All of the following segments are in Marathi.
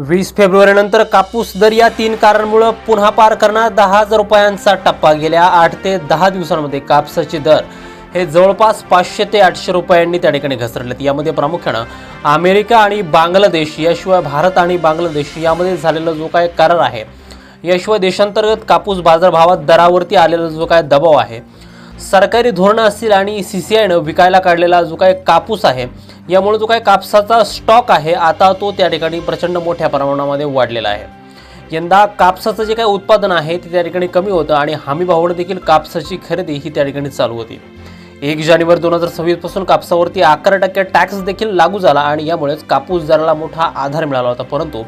वीस फेब्रुवारीनंतर कापूस दर या तीन कारांमुळे पुन्हा पार करणार दहा हजार रुपयांचा टप्पा. गेल्या आठ ते दहा दिवसांमध्ये कापसाचे दर हे जवळपास पाचशे ते आठशे रुपयांनी त्या ठिकाणी घसरलेत. यामध्ये प्रामुख्यानं अमेरिका आणि बांगलादेश याशिवाय भारत आणि बांगलादेश यामध्ये झालेला जो काय करार आहे याशिवाय देशांतर्गत कापूस बाजारभावात दरावरती आलेला जो काय दबाव आहे सरकारी धोरणं असतील आणि सी सी आयनं विकायला काढलेला जो काय कापूस आहे यामुळे जो काय कापसाचा स्टॉक आहे आता तो त्या ठिकाणी प्रचंड मोठ्या प्रमाणामध्ये वाढलेला आहे. यंदा कापसाचं जे काही उत्पादन आहे ते त्या ठिकाणी कमी होतं आणि हमी भावावर देखील कापसाची खरेदी ही त्या ठिकाणी चालू होती. एक जानेवारी दोन हजार सव्वीसपासून कापसावरती अकरा टक्के टॅक्स देखील लागू झाला आणि यामुळेच कापूस दराला मोठा आधार मिळाला होता. परंतु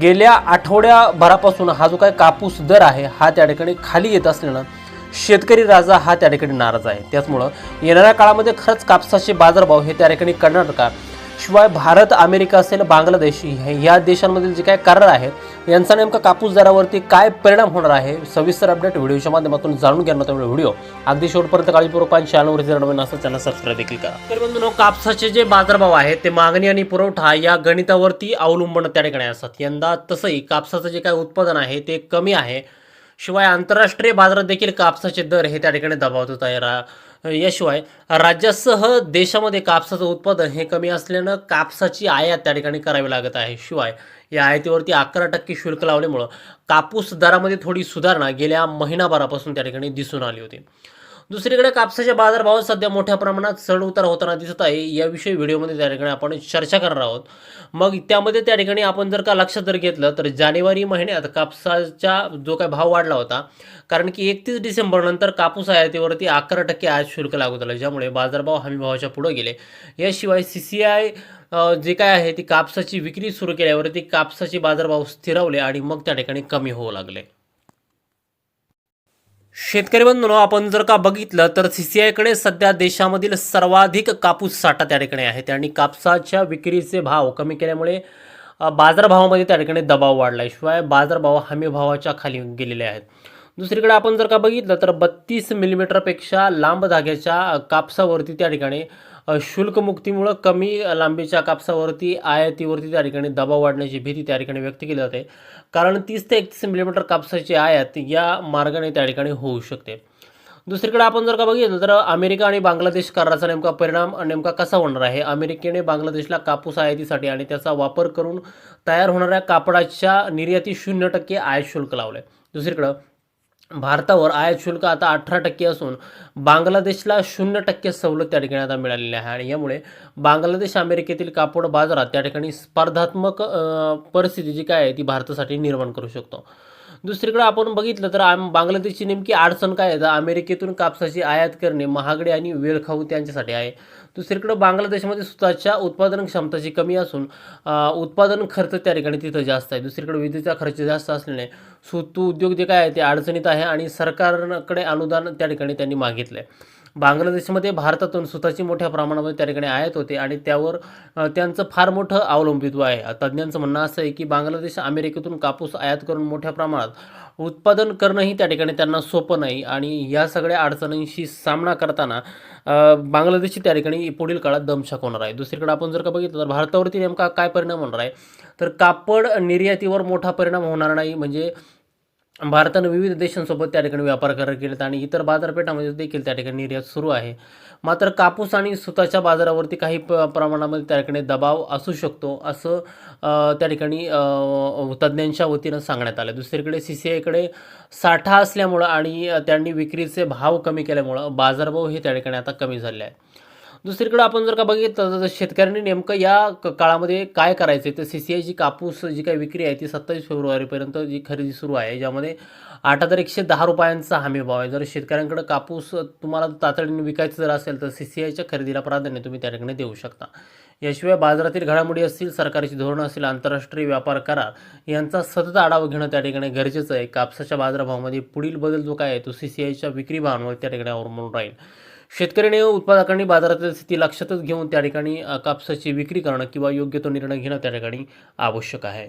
गेल्या आठवड्याभरापासून हा जो काय कापूस दर आहे हा त्या ठिकाणी खाली येत असल्यानं शेतकरी राजा हा त्या ठिकाणी नाराज आहे. त्याचमुळं येणाऱ्या काळामध्ये खरंच कापसाचे बाजारभाव हे त्या ठिकाणी कर्नाटका शिवाय भारत अमेरिका असेल बांगलादेश हे- या देशांमधील जे काय करार आहेत यांचा नेमका कापूस दरावरती काय परिणाम होणार आहे सविस्तर अपडेट व्हिडिओच्या माध्यमातून जाणून घेणार त्यामुळे व्हिडिओ. अगदी शेवटपर्यंत काळजीपूर्वक आणि चॅनलवरती जर नवीन असेल चॅनल सबस्क्राईब देखील करा. तर बंधूंनो कापसाचे जे बाजारभाव आहेत ते मागणी आणि पुरवठा या गणितावरती अवलंबून त्या ठिकाणी असतात. यंदा तसंही कापसाचं जे काय उत्पादन आहे ते कमी आहे. शिवाय आंतरराष्ट्रीय बाजारात देखील कापसाचे दर हे त्या ठिकाणी दबावत आहे रा याशिवाय राज्यासह देशामध्ये कापसाचं उत्पादन हे कमी असल्यानं कापसाची आयात त्या ठिकाणी करावी लागत आहे. शिवाय या आयातीवरती अकरा टक्के शुल्क लावल्यामुळं कापूस दरामध्ये थोडी सुधारणा गेल्या महिनाभरापासून त्या ठिकाणी दिसून आली होती. दुसरीकडे कापसाच्या बाजारभावात सध्या मोठ्या प्रमाणात चढ उतार होताना दिसत आहे. याविषयी व्हिडिओमध्ये त्या ठिकाणी आपण चर्चा करणार आहोत. मग त्यामध्ये त्या ठिकाणी आपण जर का लक्षात जर घेतलं तर जानेवारी महिन्यात कापसाचा जो काय भाव वाढला होता कारण की एकतीस डिसेंबरनंतर कापूस आयातीवरती अकरा टक्के आयात शुल्क लागू झालं ज्यामुळे बाजारभाव हमी भावाच्या पुढे गेले. याशिवाय सी सी आय जे काय आहे ती कापसाची विक्री सुरू केल्यावरती कापसाचे बाजारभाव स्थिरावले आणि मग त्या ठिकाणी कमी होऊ लागले. शेतकरी बंधूंनो आपण जर का बघितलं तर सी सी आयकडे सध्या देशामधील सर्वाधिक कापूस साठा त्या ठिकाणी आहे. आणि कापसाच्या विक्रीचे भाव कमी केल्यामुळे बाजारभावामध्ये त्या ठिकाणी दबाव वाढला आहे शिवाय बाजारभाव हमी भावाच्या खाली गेलेले आहेत. दुसरीकडे आपण जर का बघितलं तर बत्तीस मिलीमीटरपेक्षा लांब धाग्याच्या कापसावरती त्या ठिकाणी शुल्कमुक्तीमुळं कमी लांबीच्या कापसावरती आयातीवरती त्या ठिकाणी दबाव वाढण्याची भीती त्या ठिकाणी व्यक्त केली जाते. कारण तीस ते एकतीस मिलीमीटर कापसाची आयात या मार्गाने त्या ठिकाणी होऊ शकते. दुसरीकडे आपण जर का बघितलं तर अमेरिका आणि बांगलादेश कराराचा नेमका परिणाम नेमका कसा होणार आहे? अमेरिकेने बांगलादेशला कापूस आयातीसाठी आणि त्याचा वापर करून तयार होणाऱ्या कापडाच्या निर्याती शून्य टक्के आयात शुल्क लावलं आहे दुसरीकडं भारतावर आयात शुल्क आता अठरा टक्के असून बांगलादेशला शून्य टक्के सवलत त्या ठिकाणी आता मिळालेली आहे. आणि यामुळे बांगलादेश अमेरिकेतील कापड बाजारात त्या ठिकाणी स्पर्धात्मक परिस्थिती जी काय आहे ती भारतासाठी निर्माण करू शकतो. दुसरीकडे आपण बघितलं तर आम बांगलादेशची नेमकी अडचण काय आहे? तर अमेरिकेतून कापसाची आयात करणे महागडे आणि वेळखाऊ त्यांच्यासाठी आहे. दुसरीकडे बांगलादेशमध्ये स्वतःच्या उत्पादन क्षमताची कमी असून उत्पादन खर्च त्या ठिकाणी तिथं जास्त आहे. दुसरीकडे विजेचा खर्च जास्त असल्याने सुतू उद्योग जे काय आहे ते अडचणीत आहे आणि सरकारकडे अनुदान त्या ठिकाणी त्यांनी मागितलं आहे बांगलादेशमध्ये भारतातून सुताची मोठ्या प्रमाणामध्ये त्या ठिकाणी आयात होते आणि त्यावर त्यांचं फार मोठं अवलंबित्व आहे. तज्ज्ञांचं म्हणणं असं आहे की बांगलादेश अमेरिकेतून कापूस आयात करून मोठ्या प्रमाणात उत्पादन करणंही त्या ठिकाणी त्यांना सोपं नाही आणि या सगळ्या अडचणींशी सामना करताना बांगलादेशची त्या ठिकाणी पुढील काळात दमशक होणार आहे. दुसरीकडे आपण जर का बघितलं तर भारतावरती नेमका काय परिणाम होणार आहे? तर कापड निर्यातीवर मोठा परिणाम होणार नाही. म्हणजे भारतानं विविध देशांसोबत त्या ठिकाणी व्यापार करार केलेत आणि इतर बाजारपेठामध्ये देखील त्या ठिकाणी निर्यात सुरू आहे. मात्र कापूस आणि सुताच्या बाजारावरती काही प प्रमाणामध्ये त्या ठिकाणी दबाव असू शकतो असं त्या ठिकाणी तज्ज्ञांच्या वतीनं सांगण्यात आलं. दुसरीकडे सी सी आयकडे साठा असल्यामुळं आणि त्यांनी विक्रीचे भाव कमी केल्यामुळं बाजारभाव हे त्या ठिकाणी आता कमी झाले आहे दुसरीकडं आपण जर का बघितलं तर शेतकऱ्यांनी नेमकं या क- काळामध्ये काय करायचं आहे तर सी सी आयची कापूस जी काही विक्री आहे ती सत्तावीस फेब्रुवारीपर्यंत जी खरेदी सुरू आहे ज्यामध्ये आठ हजार एकशे दहा रुपयांचा हमी भाव आहे. जर शेतकऱ्यांकडे कापूस तुम्हाला तातडीने विकायचं जर असेल तर सी सी आयच्या खरेदीला प्राधान्य तुम्ही त्या ठिकाणी देऊ शकता. याशिवाय बाजारातील घडामोडी असतील सरकारची धोरणं असतील आंतरराष्ट्रीय व्यापार करार यांचा सतत आढावा घेणं त्या ठिकाणी गरजेचं आहे. कापसाच्या बाजारभावामध्ये पुढील बदल जो काय आहे तो सी सी आयच्या विक्री भावांवर त्या ठिकाणी अवलंबून राहील. शेतकऱ्याने उत्पादकांनी बाजारातील स्थिती लक्षातच घेऊन त्या ठिकाणी कापसाची विक्री करणं किंवा योग्य तो निर्णय घेणं त्या ठिकाणी आवश्यक आहे.